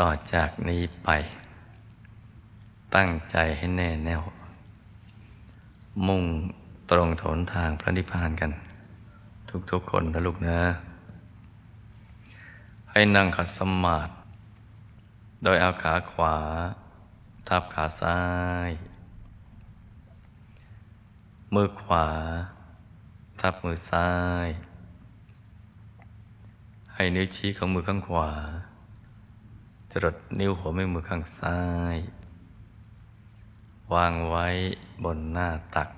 ต่อจากนี้ไป ตั้งใจให้แน่แน่ว มุ่งตรงถนทางพระนิพพานกัน ทุกๆคนนะลูกนะ ให้นั่งขัดสมาธิโดยเอาขาขวา ทับขาซ้าย มือขวา ทับมือซ้าย ให้นิ้วชี้ของมือข้างขวา จรดนิ้วหัวแม่มือข้างซ้าย วางไว้บนหน้าตัก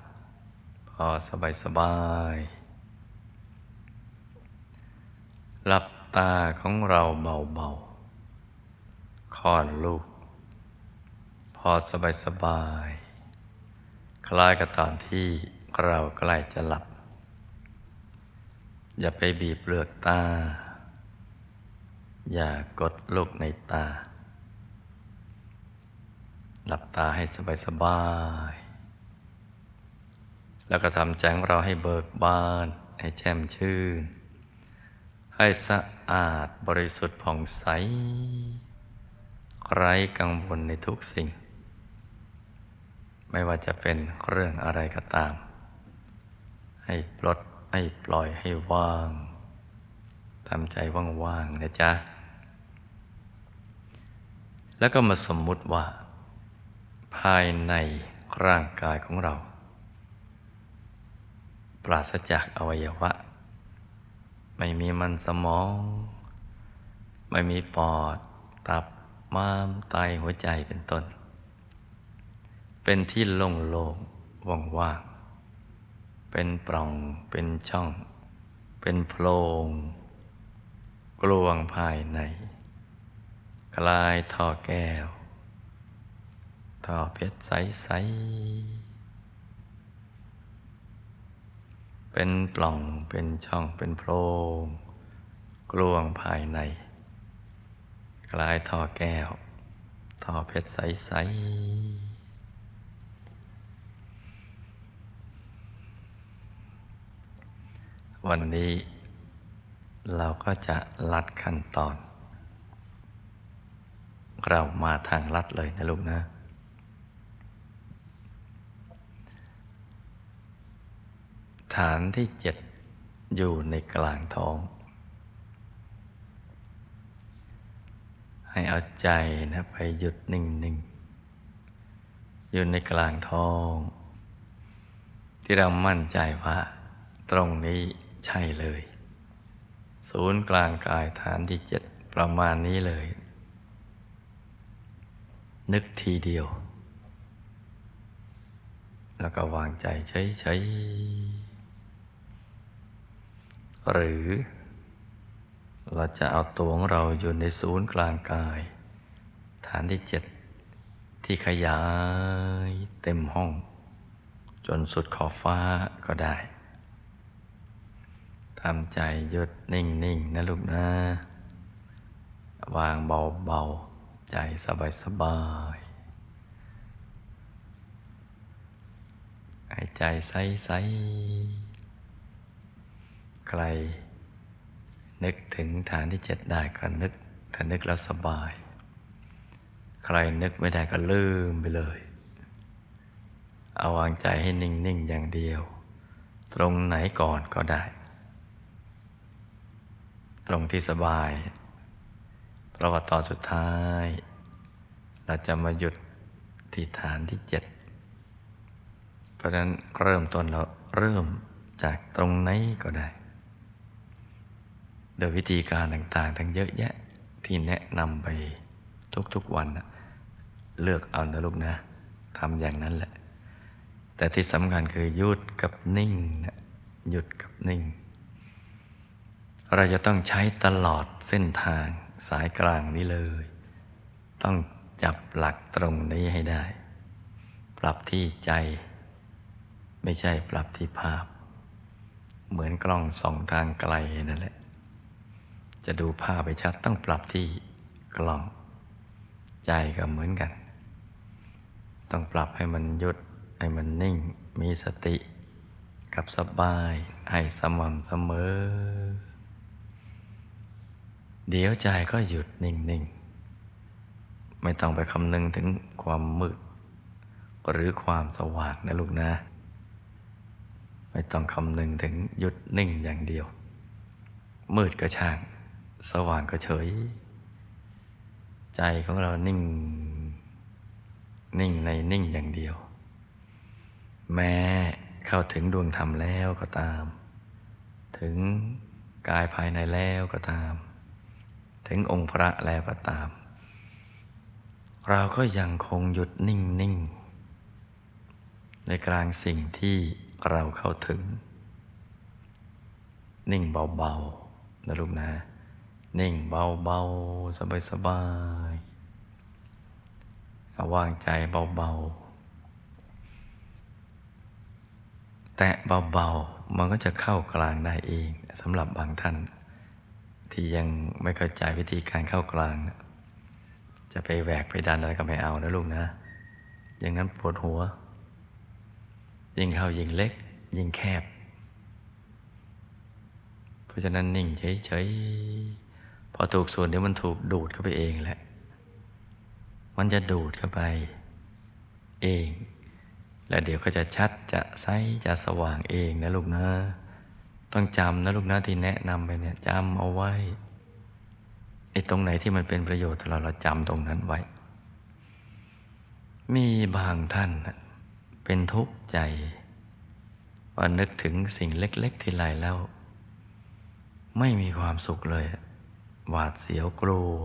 พอสบายสบายหลับตาของเราเบาๆคลอดลูก พอสบายสบาย คล้ายกับตอนที่เราใกล้จะหลับ อย่าไปบีบเปลือกตา อย่ากดลูกในตา หลับตาให้สบายสบาย แล้วก็ทำใจของเราให้เบิกบาน ให้แจ่มชื่น ให้สะอาดบริสุทธิ์ผ่องใส ไร้กังวลในทุกสิ่ง ไม่ว่าจะเป็นเรื่องอะไรก็ตาม ให้ปลดให้ปล่อยให้ว่าง ทำใจว่างๆนะจ๊ะ แล้วก็มาสมมุติว่า ภายในร่างกายของเรา ปราศจากอวัยวะ ไม่มีมันสมอง ไม่มีปอด ตับม้ามไตหัวใจเป็นต้น เป็นที่โล่งๆว่างๆเป็นปล่อง เป็นช่อง เป็นโพรง กลวงภายใน คลายท่อแก้วท่อเพชรใส ๆ เป็นปล่องเป็นช่องเป็นโพรงกลวงภายใน คลายท่อแก้วท่อเพชรใส ๆวันนี้ เราก็จะลัดขั้นตอน เรามาทางลัดเลยนะลูกนะ ฐานที่เจ็ดอยู่ในกลางท้อง ให้เอาใจนะไปหยุดนิ่งๆ อยู่ในกลางท้อง ที่เรามั่นใจว่า ตรงนี้ใช่เลย ศูนย์กลางกายฐานที่เจ็ดประมาณนี้เลย นึกทีเดียว แล้วก็วางใจเฉยๆหรือ เราจะเอาตัวของเราอยู่ในศูนย์กลางกาย ฐานที่เจ็ดที่ขยายเต็มห้อง จนสุดขอบฟ้าก็ได้ ทำใจหยุดนิ่งๆนะลูกนะ วางเบาๆ ใจสบายๆ หายใจใสๆ ใคร นึกถึงฐานที่เจ็ดได้ก็นึก ถ้านึกแล้วสบาย ใครนึกไม่ได้ก็ลืมไปเลย เอาวางใจให้นิ่ง ๆ อย่างเดียว ตรงไหนก่อนก็ได้ ตรงที่สบาย เพราะว่าตอนสุดท้าย เราจะมาหยุดที่ฐานที่เจ็ดเพราะฉะนั้นเริ่มต้นเราเริ่มจากตรงไหนก็ได้ โดยวิธีการต่างๆ ทั้งเยอะแยะที่แนะนำไปทุกๆวันนะเลือกเอานะลูกนะทำอย่างนั้นแหละ แต่ที่สำคัญคือหยุดกับนิ่งนะหยุดกับนิ่ง เราจะต้องใช้ตลอดเส้นทางสายกลางนี้เลย ต้องจับหลักตรงนี้ให้ได้ ปรับที่ใจ ไม่ใช่ปรับที่ภาพ เหมือนกล้องส่องทางไกลนั่นแหละ จะดูภาพไปชัดต้องปรับที่กล้อง ใจก็เหมือนกัน ต้องปรับให้มันหยุดให้มันนิ่งมีสติ กับสบายให้สม่ำเสมอ เดี๋ยวใจก็หยุดนิ่งไม่ต้องไปคำนึงถึงความมืด หรือความสว่างนะลูกนะ ไม่ต้องคำนึงถึงหยุดนิ่งอย่างเดียว มืดก็ช่าง สว่างก็เฉย ใจของเรานิ่ง นิ่งในนิ่งอย่างเดียว แม้เข้าถึงดวงธรรมแล้วก็ตาม ถึงกายภายในแล้วก็ตาม ถึงองค์พระแล้วก็ตาม เราก็ยังคงหยุดนิ่งนิ่งในกลางสิ่งที่เราเข้าถึง นิ่งเบาๆนะลูกนะ นิ่งเบาๆ สบายๆเอาวางใจเบาๆ แตะเบาๆ มันก็จะเข้ากลางได้เองสำหรับบางท่าน ที่ยังไม่เข้าใจวิธีการเข้ากลาง จะไปแหวกไปดันอะไรก็ไม่เอานะลูกนะ อย่างนั้นปวดหัว ยิ่งเข้ายิ่งเล็ก ยิ่งแคบ เพราะฉะนั้นนิ่งเฉยๆพอถูกส่วนเดี๋ยวมันถูกดูดเข้าไปเองแหละ มันจะดูดเข้าไป เอง แล้วเดี๋ยวก็จะชัดจะใสจะสว่างเองนะลูกนะ ต้องจำนะลูกนะที่แนะนำไปเนี่ยจำเอาไว้ไอ้ตรงไหนที่มันเป็นประโยชน์ต่อเราเราจำตรงนั้นไว้ มีบางท่านเป็นทุกข์ใจว่านึกถึงสิ่งเล็ก ๆ ที่ไรแล้ว ไม่มีความสุขเลย หวาดเสียวกลัว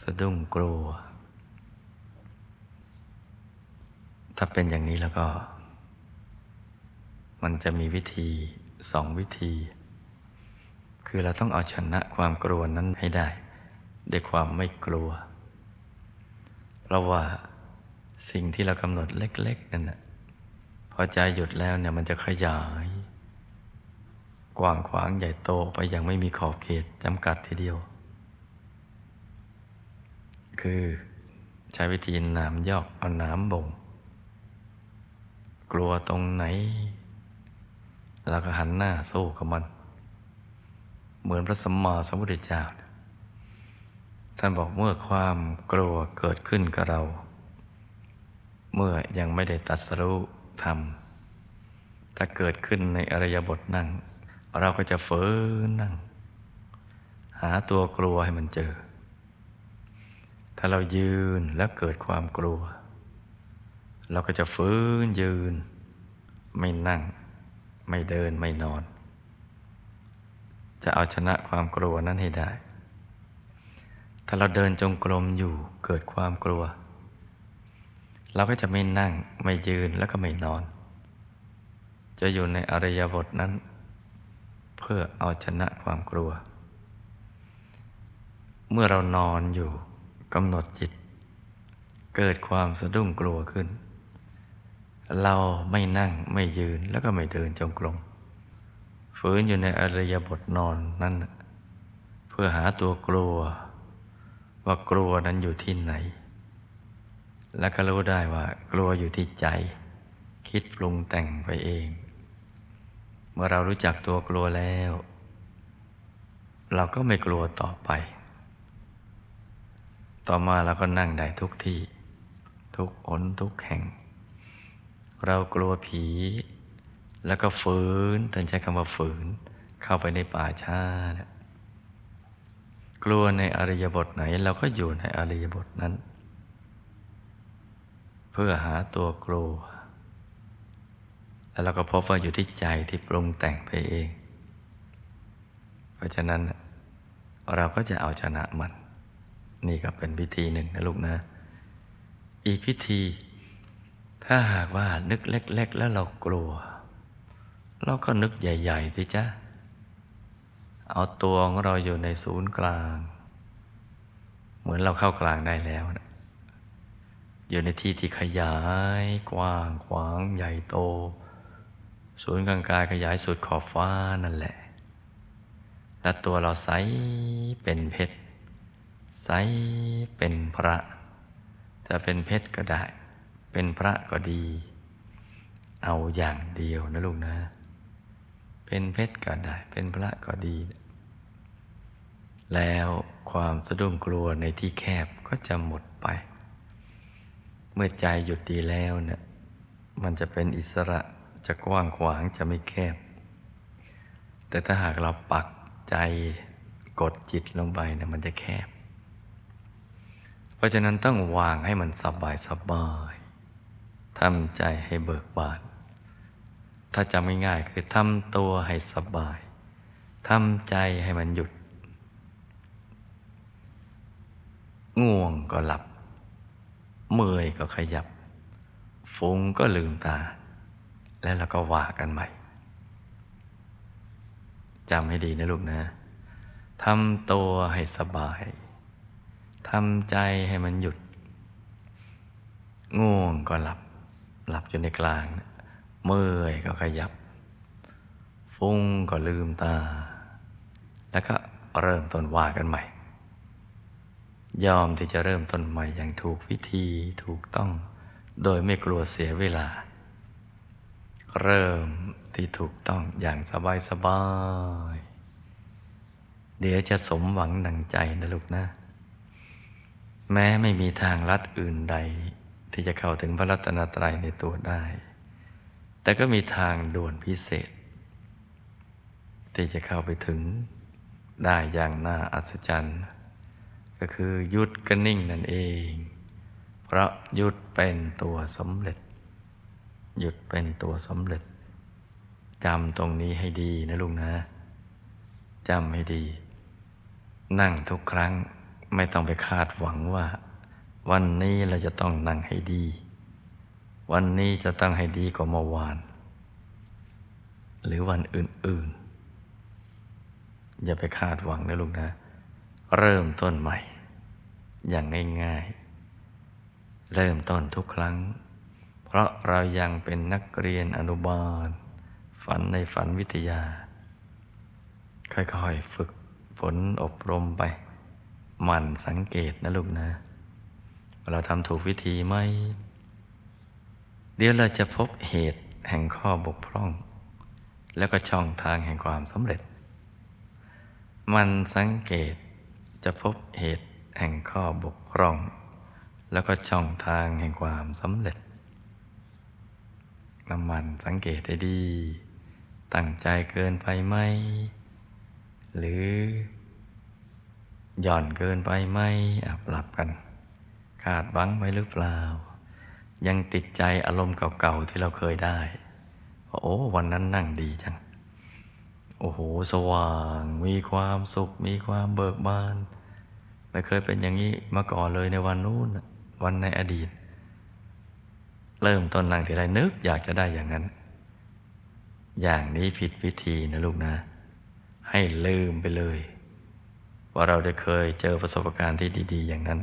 สะดุ้งกลัว ถ้าเป็นอย่างนี้แล้วก็ มันจะมีวิธีสองวิธี คือเราต้องเอาชนะความกลัวนั้นให้ได้ ด้วยความไม่กลัว เพราะว่าสิ่งที่เรากำหนดเล็ก ๆ นั่นนะพอใจหยุดแล้วเนี่ยมันจะขยาย กว้างขวางใหญ่โตไปอย่างไม่มีขอบเขตจำกัดทีเดียว คือใช้วิธีน้ำยอกเอาน้ำบ่ง กลัวตรงไหน แล้วก็หันหน้าสู้กับมัน เหมือนพระสัมมาสัมพุทธเจ้า ท่านบอกเมื่อความกลัวเกิดขึ้นกับเรา เมื่อยังไม่ได้ตัดสรู้ธรรม ถ้าเกิดขึ้นในอริยบทนั่ง เราก็จะเฝืนนั่ง หาตัวกลัวให้มันเจอ ถ้าเรายืนแล้วเกิดความกลัว เราก็จะฝืนยืน ไม่นั่ง ไม่เดินไม่นอน จะเอาชนะความกลัวนั้นให้ได้ ถ้าเราเดินจงกรมอยู่เกิดความกลัว เราก็จะไม่นั่งไม่ยืนแล้วก็ไม่นอน จะอยู่ในอริยบทนั้น เพื่อเอาชนะความกลัว เมื่อเรานอนอยู่กำหนดจิต เกิดความสะดุ้งกลัวขึ้น เราไม่นั่งไม่ยืนแล้วก็ไม่เดินจงกรมฝืนอยู่ในอริยบทนอนนั่น เพื่อหาตัวกลัว ว่ากลัวนั้นอยู่ที่ไหน แล้วก็รู้ได้ว่ากลัวอยู่ที่ใจ คิดปรุงแต่งไปเอง เมื่อเรารู้จักตัวกลัวแล้ว เราก็ไม่กลัวต่อไป ต่อมาเราก็นั่งได้ทุกที่ ทุกอนทุกแห่ง เรากลัวผี แล้วก็ฝืนท่านใช้คำว่าฝืน เข้าไปในป่าชานะกลัวในอริยบทไหน เราก็อยู่ในอริยบทนั้น เพื่อหาตัวกลัว แล้วเราก็พบว่าอยู่ที่ใจที่ปรุงแต่งไปเอง เพราะฉะนั้นเราก็จะเอาชนะมัน นี่ก็เป็นวิธีหนึ่งนะลูกนะ อีกวิธี ถ้าหากว่านึกเล็ก ๆ แล้วเรากลัว เราก็นึกใหญ่ ๆ สิจ๊ะเอาตัวของเราอยู่ในศูนย์กลาง เหมือนเราเข้ากลางได้แล้วนะอยู่ในที่ที่ขยายกว้างขวางใหญ่โต ศูนย์กลางกายขยายสุดขอบฟ้านั่นแหละ และตัวเราใสเป็นเพชรใสเป็นพระ จะเป็นเพชรก็ได้ เป็นพระก็ดี เอาอย่างเดียวนะลูกนะ เป็นเพชรก็ได้ เป็นพระก็ดี แล้วความสะดุ้งกลัวในที่แคบก็จะหมดไป เมื่อใจหยุดดีแล้วเนี่ยมันจะเป็นอิสระจะกว้างขวางจะไม่แคบ แต่ถ้าหากเราปักใจกดจิตลงไปเนี่ยมันจะแคบ เพราะฉะนั้นต้องวางให้มันสบายสบาย ทำใจให้เบิกบาน ถ้าจำไม่ง่ายคือทำตัวให้สบาย ทำใจให้มันหยุด ง่วงก็หลับ เมื่อยก็ขยับ ฟุ้งก็ลืมตา แล้วเราก็ว่ากันใหม่ จำให้ดีนะลูกนะ ทำตัวให้สบาย ทำใจให้มันหยุด ง่วงก็หลับ หลับจนในกลาง เมื่อยก็ขยับ ฟุ้งก็ลืมตา แล้วก็เริ่มต้นว่ากันใหม่ ยอมที่จะเริ่มต้นใหม่อย่างถูกวิธีถูกต้อง โดยไม่กลัวเสียเวลา เริ่มที่ถูกต้องอย่างสบายสบายเดี๋ยวจะสมหวังดังใจนะลูกนะ แม้ไม่มีทางลัดอื่นใด ที่จะเข้าถึงพระรัตนตรัยในตัวได้ แต่ก็มีทางด่วนพิเศษ ที่จะเข้าไปถึงได้อย่างน่าอัศจรรย์ ก็คือหยุดกนิ่งนั่นเอง เพราะหยุดเป็นตัวสำเร็จ หยุดเป็นตัวสำเร็จจำตรงนี้ให้ดีนะลุงนะจำให้ดี นั่งทุกครั้งไม่ต้องไปคาดหวังว่า วันนี้เราจะต้องนั่งให้ดี วันนี้จะต้องให้ดีกว่าเมื่อวาน หรือวันอื่น ๆ อย่าไปคาดหวังนะลุงนะ เริ่มต้นใหม่ อย่างง่าย ๆ เริ่มต้นทุกครั้ง เพราะเรายังเป็นนักเรียนอนุบาล ฝันในฝันวิทยา ค่อย ๆ ฝึกฝนอบรมไป หมั่นสังเกตนะลูกนะ เราทำถูกวิธีไหม เดี๋ยวเราจะพบเหตุแห่งข้อบกพร่อง แล้วก็ช่องทางแห่งความสำเร็จ มันสังเกตจะพบเหตุแห่งข้อบกพร่อง แล้วก็ช่องทางแห่งความสำเร็จน้ำมันสังเกตให้ดี ตั้งใจเกินไปไหม หรือ หย่อนเกินไปไหมอับหลับกันาดบังไว้หรือเปล่า ยังติดใจอารมณ์เก่าๆที่เราเคยได้โอ้วันนั้นนั่งดีจัง โอ้โห สว่าง มีความสุข มีความเบิกบาน ไม่เคยเป็นอย่างนี้มาก่อนเลยในวันนู้น วันในอดีต เริ่มต้นนั่งทีไรนึกอยากจะได้อย่างนั้น อย่างนี้ผิดวิธีนะลูกนะ ให้ลืมไปเลย ว่าเราได้เคยเจอประสบการณ์ที่ดี ๆ อย่างนั้น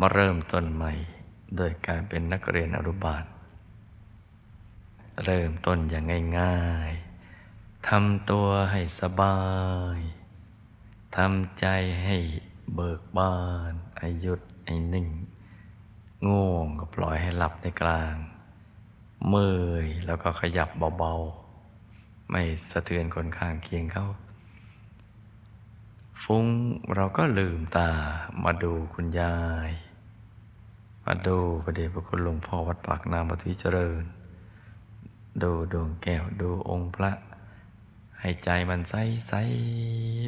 มาเริ่มต้นใหม่ โดยการเป็นนักเรียนอนุบาล เริ่มต้นอย่างง่ายๆทำตัวให้สบายทำใจให้เบิกบานให้หยุดให้นิ่ง ง่วงก็ปล่อยให้หลับในกลาง เมื่อยแล้วก็ขยับเบาๆ ไม่สะเทือนคนข้างเคียงเขาฟุ้งเราก็ลืมตามาดูคุณยาย มาดูพระเดชพระคุณหลวงพ่อวัดปากน้ำปฏิเจริญ ดูดวงแก้วดูองค์พระ ให้ใจมันใสใส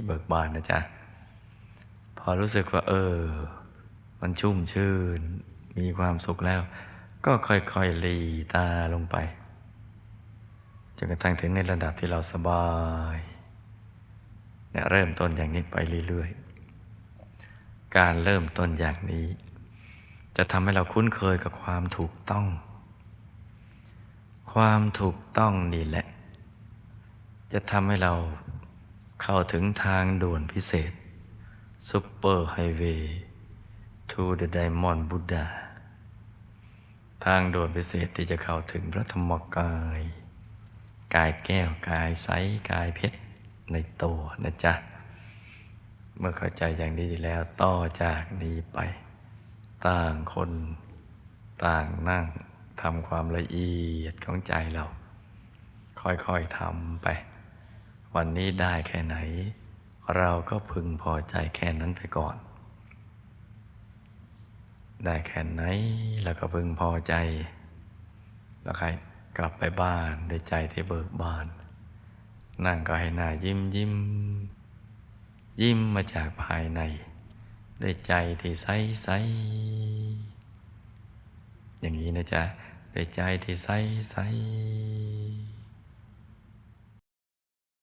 เบิกบานนะจ๊ะ พอรู้สึกว่า เออ มันชุ่มชื่น มีความสุขแล้ว ก็ค่อยๆลีตาลงไปจนกระทั่งถึงในระดับที่เราสบายเนี่ยเริ่มต้นอย่างนี้ไปเรื่อยๆ การเริ่มต้นอย่างนี้ จะทำให้เราคุ้นเคยกับความถูกต้อง ความถูกต้องนี่แหละ จะทำให้เราเข้าถึงทางด่วนพิเศษซุปเปอร์ไฮเวย์ to the Diamond Buddha ทางด่วนพิเศษที่จะเข้าถึงพระธรรมกาย กายแก้วกายใสกายเพชรในตัวนะจ๊ะ เมื่อเข้าใจอย่างนี้แล้วต่อจากนี้ไป ต่างคนต่างนั่งทำความละเอียดของใจเรา ค่อยๆทำไป วันนี้ได้แค่ไหน เราก็พึงพอใจแค่นั้นไปก่อน ได้แค่ไหนเราก็พึงพอใจ แล้วใครกลับไปบ้านด้วยใจที่เบิกบาน นั่งก็ให้หน้ายิ้มยิ้มยิ้มมาจากภายใน ด้วยใจที่ใสใสอย่างนี้นะจ๊ะด้วยใจที่ใสใส